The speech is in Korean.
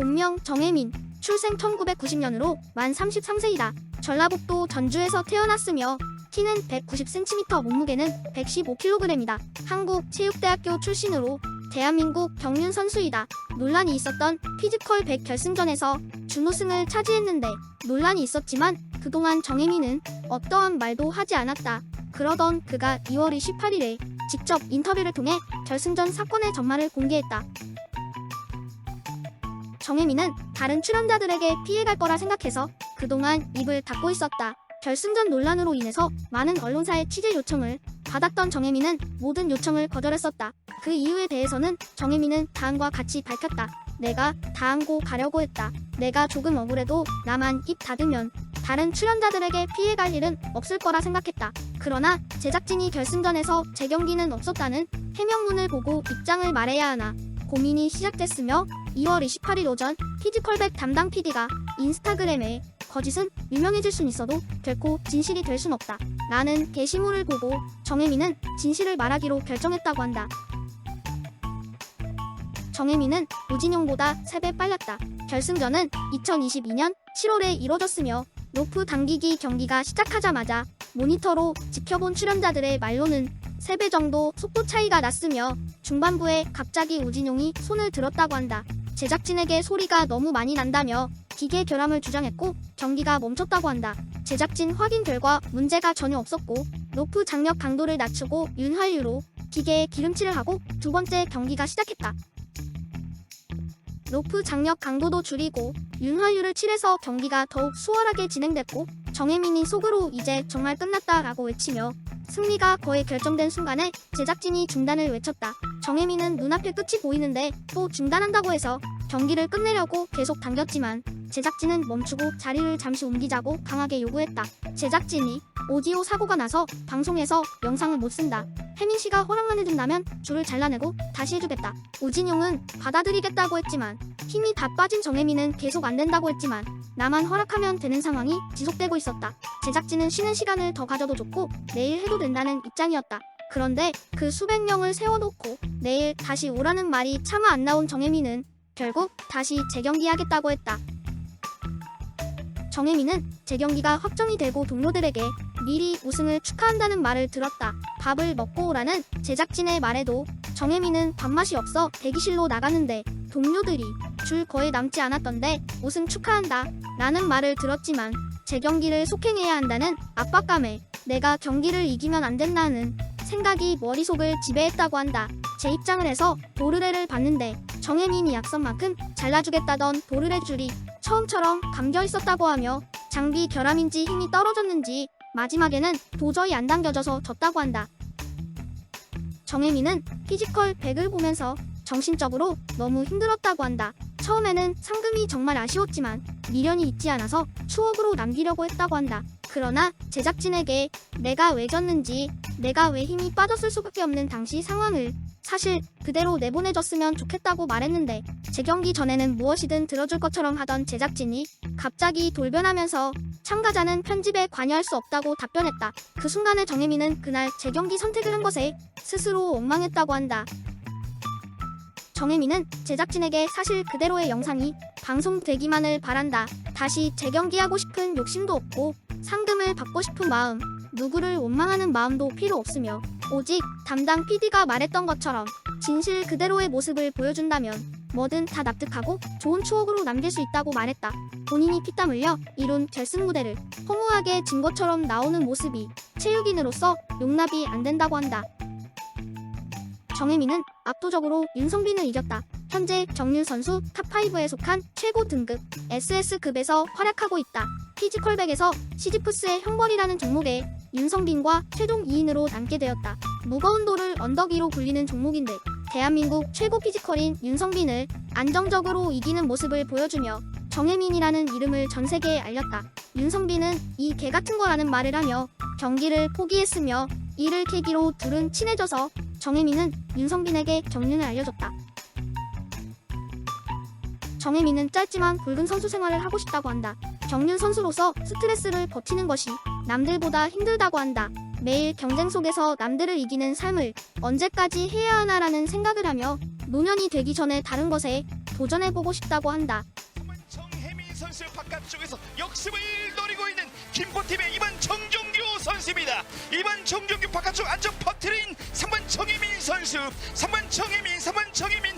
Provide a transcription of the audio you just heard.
본명 정혜민, 출생 1990년으로 만 33세이다. 전라북도 전주에서 태어났으며 키는 190cm, 몸무게는 115kg이다. 한국체육대학교 출신으로 대한민국 경륜 선수이다. 논란이 있었던 피지컬 100 결승전에서 준우승을 차지했는데 논란이 있었지만 그동안 정혜민은 어떠한 말도 하지 않았다. 그러던 그가 2월 28일에 직접 인터뷰를 통해 결승전 사건의 전말을 공개했다. 정혜민은 다른 출연자들에게 피해갈 거라 생각해서 그동안 입을 닫고 있었다. 결승전 논란으로 인해서 많은 언론사의 취재 요청을 받았던 정혜민은 모든 요청을 거절했었다. 그 이유에 대해서는 정혜민은 다음과 같이 밝혔다. 내가 다항고 가려고 했다. 내가 조금 억울해도 나만 입 닫으면 다른 출연자들에게 피해갈 일은 없을 거라 생각했다. 그러나 제작진이 결승전에서 재경기는 없었다는 해명문을 보고 입장을 말해야 하나 고민이 시작됐으며 2월 28일 오전 피지컬백 담당 PD가 인스타그램에 거짓은 유명해질 순 있어도 결코 진실이 될 순 없다. 라는 게시물을 보고 정혜민은 진실을 말하기로 결정했다고 한다. 정혜민은 우진용보다 3배 빨랐다. 결승전은 2022년 7월에 이뤄졌으며 로프 당기기 경기가 시작하자마자 모니터로 지켜본 출연자들의 말로는 3배 정도 속도 차이가 났으며 중반부에 갑자기 우진용이 손을 들었다고 한다. 제작진에게 소리가 너무 많이 난다며 기계 결함을 주장했고 경기가 멈췄다고 한다. 제작진 확인 결과 문제가 전혀 없었고 로프 장력 강도를 낮추고 윤활유로 기계에 기름칠을 하고 두 번째 경기가 시작했다. 로프 장력 강도도 줄이고 윤활유를 칠해서 경기가 더욱 수월하게 진행됐고 정혜민이 속으로 이제 정말 끝났다라고 외치며 승리가 거의 결정된 순간에 제작진이 중단을 외쳤다. 정혜민은 눈앞에 끝이 보이는데 또 중단한다고 해서 경기를 끝내려고 계속 당겼지만 제작진은 멈추고 자리를 잠시 옮기자고 강하게 요구했다. 제작진이 오디오 사고가 나서 방송에서 영상을 못 쓴다. 혜민 씨가 허락만 해준다면 줄을 잘라내고 다시 해주겠다. 우진용은 받아들이겠다고 했지만 힘이 다 빠진 정혜민은 계속 안 된다고 했지만 나만 허락하면 되는 상황이 지속되고 있었다. 제작진은 쉬는 시간을 더 가져도 좋고 내일 해도 된다는 입장이었다. 그런데 그 수백 명을 세워놓고 내일 다시 오라는 말이 차마 안 나온 정혜민은 결국 다시 재경기하겠다고 했다. 정혜민은 재경기가 확정이 되고 동료들에게 미리 우승을 축하한다는 말을 들었다. 밥을 먹고 오라는 제작진의 말에도 정혜민은 밥맛이 없어 대기실로 나가는데 동료들이 줄 거의 남지 않았던데 우승 축하한다 라는 말을 들었지만 재경기를 속행해야 한다는 압박감에 내가 경기를 이기면 안 된다는 생각이 머릿속을 지배했다고 한다. 제 입장을 해서 도르래를 봤는데 정혜민이 약선 만큼 잘라주겠다던 도르래 줄이 처음처럼 감겨 있었다고 하며 장비 결함인지 힘이 떨어졌는지 마지막에는 도저히 안 당겨져서 졌다고 한다. 정혜민은 피지컬 100을 보면서 정신적으로 너무 힘들었다고 한다. 처음에는 상금이 정말 아쉬웠지만 미련이 있지 않아서 추억으로 남기려고 했다고 한다. 그러나 제작진에게 내가 왜 졌는지, 내가 왜 힘이 빠졌을 수밖에 없는 당시 상황을 사실 그대로 내보내줬으면 좋겠다고 말했는데 재경기 전에는 무엇이든 들어줄 것처럼 하던 제작진이 갑자기 돌변하면서 참가자는 편집에 관여할 수 없다고 답변했다. 그 순간에 정혜민은 그날 재경기 선택을 한 것에 스스로 원망했다고 한다. 정혜민은 제작진에게 사실 그대로의 영상이 방송되기만을 바란다. 다시 재경기하고 싶은 욕심도 없고 상금을 받고 싶은 마음, 누구를 원망하는 마음도 필요 없으며 오직 담당 PD가 말했던 것처럼 진실 그대로의 모습을 보여준다면 뭐든 다 납득하고 좋은 추억으로 남길 수 있다고 말했다. 본인이 피땀 흘려 이룬 결승 무대를 허무하게 진 것처럼 나오는 모습이 체육인으로서 용납이 안 된다고 한다. 정혜민은 압도적으로 윤성빈을 이겼다. 현재 정윤 선수 탑5에 속한 최고 등급 SS급에서 활약하고 있다. 피지컬백에서 시지프스의 형벌이라는 종목에 윤성빈과 최종 2인으로 남게 되었다. 무거운 돌을 언덕 위로 굴리는 종목인데 대한민국 최고 피지컬인 윤성빈을 안정적으로 이기는 모습을 보여주며 정혜민이라는 이름을 전 세계에 알렸다. 윤성빈은 이 개 같은 거라는 말을 하며 경기를 포기했으며 이를 계기로 둘은 친해져서 정혜민은 윤성빈에게 경륜을 알려줬다. 정혜민은 짧지만 굵은 선수 생활을 하고 싶다고 한다. 경륜 선수로서 스트레스를 버티는 것이 남들보다 힘들다고 한다. 매일 경쟁 속에서 남들을 이기는 삶을 언제까지 해야 하나라는 생각을 하며 노년이 되기 전에 다른 것에 도전해보고 싶다고 한다. 선수 바깥쪽에서 역습을 노리고 있는 김포팀의 2번 정종규 선수입니다. 2번 정종규 바깥쪽 안쪽 퍼트린 3번 정혜민 선수 3번 정혜민 3번 정혜민